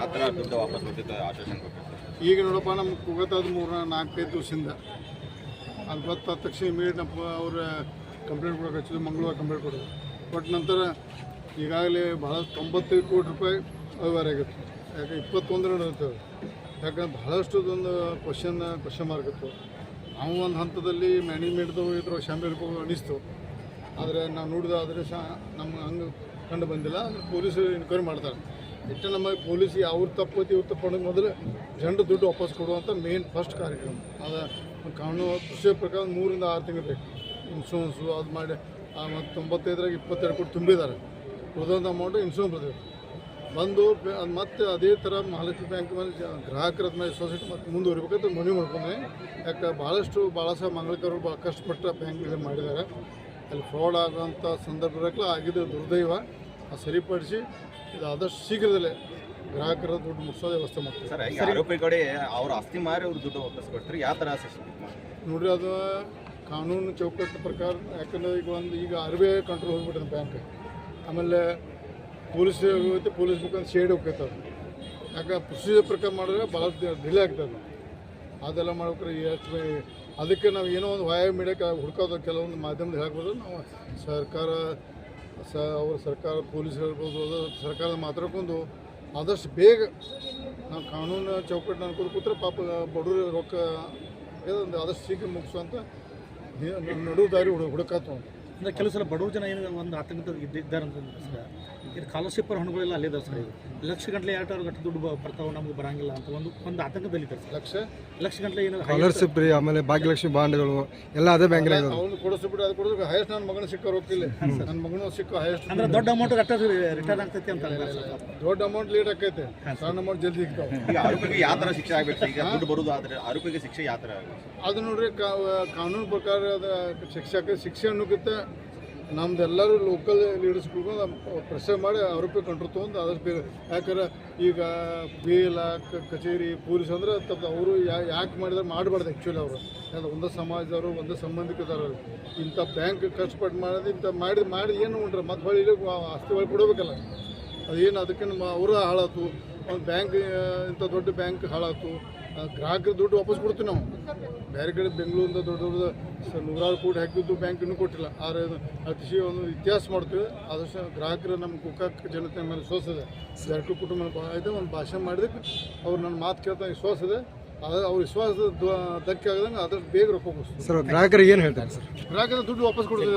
ಯಾವ ಥರ ದುಡ್ಡು ವಾಪಸ್ ಬರ್ತಿತ್ತು ಈಗ ನೋಡಪ್ಪ ನಮ್ಗೆ ಕುಗತದ ಮೂರು ನಾಲ್ಕೈದು ದಿವಸದಿಂದ. ಅದು ಗೊತ್ತಾದ ತಕ್ಷಣ ಇಮಿಡಿಯೇಟ್ ನಮ್ಮ ಅವ್ರ ಕಂಪ್ಲೇಂಟ್ ಕೊಡೋಕೆ ಹಚ್ಚಿದ್ರು, ಮಂಗಳವಾರ ಕಂಪ್ಲೇಂಟ್ ಕೊಡೋದು. ಬಟ್ ನಂತರ ಈಗಾಗಲೇ ಭಾಳ ತೊಂಬತ್ತೈದು ಕೋಟಿ ರೂಪಾಯಿ ಅವ್ಯವಹಾರ ಆಗಿತ್ತು. ಯಾಕೆ ಇಪ್ಪತ್ತೊಂದರ ನಡೀತೇವೆ ಯಾಕಂದ್ರೆ ಬಹಳಷ್ಟು ಒಂದು ಕ್ವಶನ್ ಕ್ವಶನ್ ಮಾರ್ಕ್ ಇತ್ತು. ನಾವು ಒಂದು ಹಂತದಲ್ಲಿ ಮ್ಯಾನೇಜ್ಮೆಂಟ್ದು ಇದ್ರ ಶಾಂಬಿಲ್ಕೋ ಅನಿಸ್ತು. ಆದರೆ ನಾವು ನೋಡಿದ ಆದರೆ ಸಹ ನಮ್ಗೆ ಹಂಗೆ ಕಂಡು ಬಂದಿಲ್ಲ. ಪೊಲೀಸರು ಎನ್ಕ್ವೈರಿ ಮಾಡ್ತಾರೆ. ಇಟ್ಟು ನಮ್ಮ ಪೊಲೀಸ್ ಅವ್ರ ತಪ್ಪೈತಿ ಇವ್ರು ತಪ್ಪು ಮೊದಲು ಜನರು ದುಡ್ಡು ವಾಪಸ್ ಕೊಡುವಂಥ ಮೇನ್ ಫಸ್ಟ್ ಕಾರ್ಯಕ್ರಮ. ಅದು ಕಾನೂನು ಕೃಷಿ ಪ್ರಕಾರ ಮೂರಿಂದ ಆರು ತಿಂಗಳು ಬೇಕು. ಇನ್ಶೂರೆನ್ಸು ಅದು ಮಾಡಿ ಮತ್ತು ತೊಂಬತ್ತೈದರಾಗ ಇಪ್ಪತ್ತೆರಡು ಕೋಟಿ ತುಂಬಿದ್ದಾರೆ ಉಳಿದಂಥ ಅಮೌಂಟ್ ಇನ್ಶೂರೆನ್ಸ್ ಬರ್ತೀವಿ ಬಂದು ಅದು ಮತ್ತೆ ಅದೇ ಥರ ಮಹಾಲಕ್ಷ್ಮಿ ಬ್ಯಾಂಕ್ ಮೇಲೆ ಗ್ರಾಹಕರ ಮೇಲೆ ಸೊಸೈಟಿ ಮತ್ತೆ ಮುಂದುವರಿಬೇಕಂತ ಮನವಿ ಮಾಡ್ಕೊಂಡೆ. ಯಾಕೆ ಭಾಳಷ್ಟು ಭಾಳ ಸಹ ಮಂಗಳಕರು ಭಾಳ ಕಷ್ಟಪಟ್ಟ ಬ್ಯಾಂಕ್ಗಳು ಮಾಡಿದ್ದಾರೆ ಅಲ್ಲಿ ಫ್ರಾಡ್ ಆಗುವಂಥ ಸಂದರ್ಭದಲ್ಲಿ ಆಗಿದ್ದು ದುರ್ದೈವ. ಸರಿಪಡಿಸಿ ಇದು ಆದಷ್ಟು ಶೀಘ್ರದಲ್ಲೇ ಗ್ರಾಹಕರ ದುಡ್ಡು ಮುಗಿಸೋ ವ್ಯವಸ್ಥೆ ಮಾಡ್ತೀವಿ. ಸರ್ ಈಗ ಅವ್ರ ಆಸ್ತಿ ಮಾರಿ ಅವ್ರ ದುಡ್ಡು ವಾಪಸ್ ಕೊಡ್ತಾರೆ ಯಾವ ಥರ ಶಿಕ್ಷೆ ನೋಡ್ರಿ ಅದು ಕಾನೂನು ಚೌಕಟ್ಟು ಪ್ರಕಾರ ಯಾಕಂದ್ರೆ ಈಗ ಒಂದು ಈಗ ಆರ್ ಬಿ ಐ ಕಂಟ್ರೋಲ್ ಹೋಗ್ಬಿಟ್ಟಿದೆ ಬ್ಯಾಂಕ್ ಆಮೇಲೆ ಪೊಲೀಸ್ ಹೋಗುತ್ತೆ ಪೊಲೀಸ್ ಮುಖಾಂತರ ಶೇಡ್ ಹೋಗ್ತೈತೆ ಅದು. ಯಾಕೆ ಪ್ರೊಸೀಜರ್ ಪ್ರಕಾರ ಮಾಡಿದ್ರೆ ಭಾಳ ಡಿಲೇ ಆಗ್ತದೆ ಅದೆಲ್ಲ ಮಾಡ್ಬೇಕಾರೆ ಎಷ್ಟು ಅದಕ್ಕೆ ನಾವು ಏನೋ ಒಂದು ವಾಯ ಮೀಡಿಯಾಕ್ಕೆ ಹುಡ್ಕೋದು ಕೆಲವೊಂದು ಮಾಧ್ಯಮದ ಹೇಳ್ಬೋದು ನಾವು ಸರ್ಕಾರ ಸ ಅವ್ರ ಸರ್ಕಾರ ಪೊಲೀಸ್ ಹೇಳ್ಬೋದು ಸರ್ಕಾರದ ಮಾತಾಡ್ಕೊಂಡು ಆದಷ್ಟು ಬೇಗ ನಾವು ಕಾನೂನು ಚೌಕಟ್ಟು ಅನ್ಕೋದು ಕೂತ್ರೆ ಪಾಪ ಬಡವರು ರೊಕ್ಕ ಆದಷ್ಟು ಶೀಘ್ರ ಮುಗಿಸುವಂತ ನಡು ದಾರಿ ಹುಡು ಹುಡುಕಾತು. ಅಂದ್ರೆ ಕೆಲವು ಸಲ ಬಡವರು ಜನ ಏನು ಒಂದು ಆತಂಕದ ಇದ್ದಾರೆ ಅಂತ ಸರ್ ಇದು ಸ್ಕಾಲರ್ಶಿಪ್ ಹಣಗಳೆಲ್ಲ ಅಲ್ಲೇ ಇದಾವೆ ಸರ್ ಇದು. ಲಕ್ಷ ಗಂಟಲೆ ಎರಡು ಗಂಟೆ ದುಡ್ಡು ಬರ್ತಾವೆ ನಮ್ಗೆ ಬರಂಗಿಲ್ಲ ಅಂತ ಒಂದು ಒಂದು ಆತಂಕದಲ್ಲಿ ಇದ್ದಾರೆ ಸರ್. ಲಕ್ಷ? ಲಕ್ಷ ಗಂಟಲೆ ಏನು ಕಾಲರ್ಶಿಪ್ ರೀ ಆಮೇಲೆ ಭಾಗ್ಯಲಕ್ಷ್ಮಿ ಬಾಂಡ್ಗಳು ಎಲ್ಲ ಅದೇ ಬ್ಯಾಂಕ್ನಾಗ ಅವ್ನು ಕೊಡಿಸ್ಬಿಟ್ಟು ಅದು ಕೊಡೋದು ಹೈಯೆಸ್ಟ್ ನನ್ನ ಮಗನ ಸಿಕ್ಕ ಹೋಗ್ತಿಲ್ಲ ನನ್ನ ಮಗನ ಸಿಕ್ಕ ಹೈಯೆಸ್ಟ್ ಅಂದ್ರೆ ದೊಡ್ಡ. ಅಮೌಂಟ್ ರಿಟರ್ನ್ ಆಗ್ತೈತಿ ಅಂತ. ದೊಡ್ಡ ಅಮೌಂಟ್ ಲೇಟ್ ಆಕೈತೆ ಸಣ್ಣ ಅಮೌಂಟ್ ಜಲ್ದಿ ಸಿಗ್ತಾವೆ. ಈಗ ಆರೋಪಿಗೆ ಯಾವ ಥರ ಶಿಕ್ಷೆ ಆಗ್ಬೇಕು? ಈಗ ದುಡ್ಡು ಬರೋದು ಆದರೆ ಆರೋಪಿಗೆ ಶಿಕ್ಷೆ ಯಾವ ಥರ ಅದು ನೋಡ್ರಿ ಕಾ ಕಾನೂನು ಪ್ರಕಾರ ಅದು ಶಿಕ್ಷಕ ಶಿಕ್ಷೆ ಅನ್ನೋಕ್ಕಿಂತ ನಮ್ದು ಎಲ್ಲರೂ ಲೋಕಲ್ ನಮ್ಮ ಪ್ರೆಷರ್ ಮಾಡಿ ಆರೋಪಿ ಕಂಟ್ರೋಲ್ ತೊಗೊಂಡು ಆದಷ್ಟು ಬೇಗ. ಯಾಕಂದ್ರೆ ಈಗ ಬೇಲ ಕಚೇರಿ, ಪೊಲೀಸ್ ಅಂದ್ರೆ ತಪ್ಪು, ಅವರು ಯಾಕೆ ಮಾಡಿದ್ರೆ ಮಾಡಬಾರ್ದು ಆ್ಯಕ್ಚುಲಿ ಅವರು. ಯಾಕಂದ್ರೆ ಒಂದೇ ಸಮಾಜದವರು, ಒಂದೇ ಸಂಬಂಧಿಕದವರು. ಇಂಥ ಬ್ಯಾಂಕ್ ಕಷ್ಟಪಟ್ಟು ಮಾಡೋದು, ಇಂಥ ಮಾಡಿ ಮಾಡಿ ಏನು ಉಂಟ್ರೆ ಮತ್ತೆ ಹೊಳಿ ಆಸ್ತಿ ಒಳಗೆ ಕೊಡಬೇಕಲ್ಲ ಅದೇನು ಅದಕ್ಕೆ ನಮ್ಮ ಅವರ ಹಾಳಾತು. ಒಂದು ಬ್ಯಾಂಕ್ ಇಂಥ ದೊಡ್ಡ ಬ್ಯಾಂಕ್ ಹಾಳಾತು. ಗ್ರಾಹಕರ ದುಡ್ಡು ವಾಪಸ್ ಕೊಡ್ತೀವಿ ನಾವು. ಬೇರೆ ಕಡೆ ಬೆಂಗಳೂರಿಂದ ದೊಡ್ಡ ದೊಡ್ಡ ಸ- ನೂರಾರು ಕೋಟಿ ಹಾಕಿದ್ದು ಬ್ಯಾಂಕ್ ಇನ್ನೂ ಕೊಟ್ಟಿಲ್ಲ. ಆದರೆ ಅದು ಅತಿಶಯ ಒಂದು ಇತಿಹಾಸ ಮಾಡ್ತೀವಿ. ಆದಷ್ಟು ಗ್ರಾಹಕರು ನಮ್ಮ ಕುಕ್ಕ ಜನತೆ ಮೇಲೆ ವಿಶ್ವಾಸ ಇದೆ. ಎರಡು ಕುಟುಂಬ ಭಾಳ ಇದೆ. ಒಂದು ಭಾಷಣ ಮಾಡಿದಕ್ಕೆ ಅವ್ರು ನನ್ನ ಮಾತು ಕೇಳ್ತಾ ವಿಶ್ವಾಸ ಇದೆ. ಅದು ಅವ್ರ ವಿಶ್ವಾಸದ ಧಕ್ಕೆ ಆಗದಂಗೆ ಆದಷ್ಟು ಬೇಗ ರೊಕ್ಕ ಸರ್ ಗ್ರಾಹಕರಿಗೆ ಏನು ಹೇಳ್ತಾರೆ ಸರ್? ಗ್ರಾಹಕರ ದುಡ್ಡು ವಾಪಸ್ ಕೊಡ್ತೀವಿ.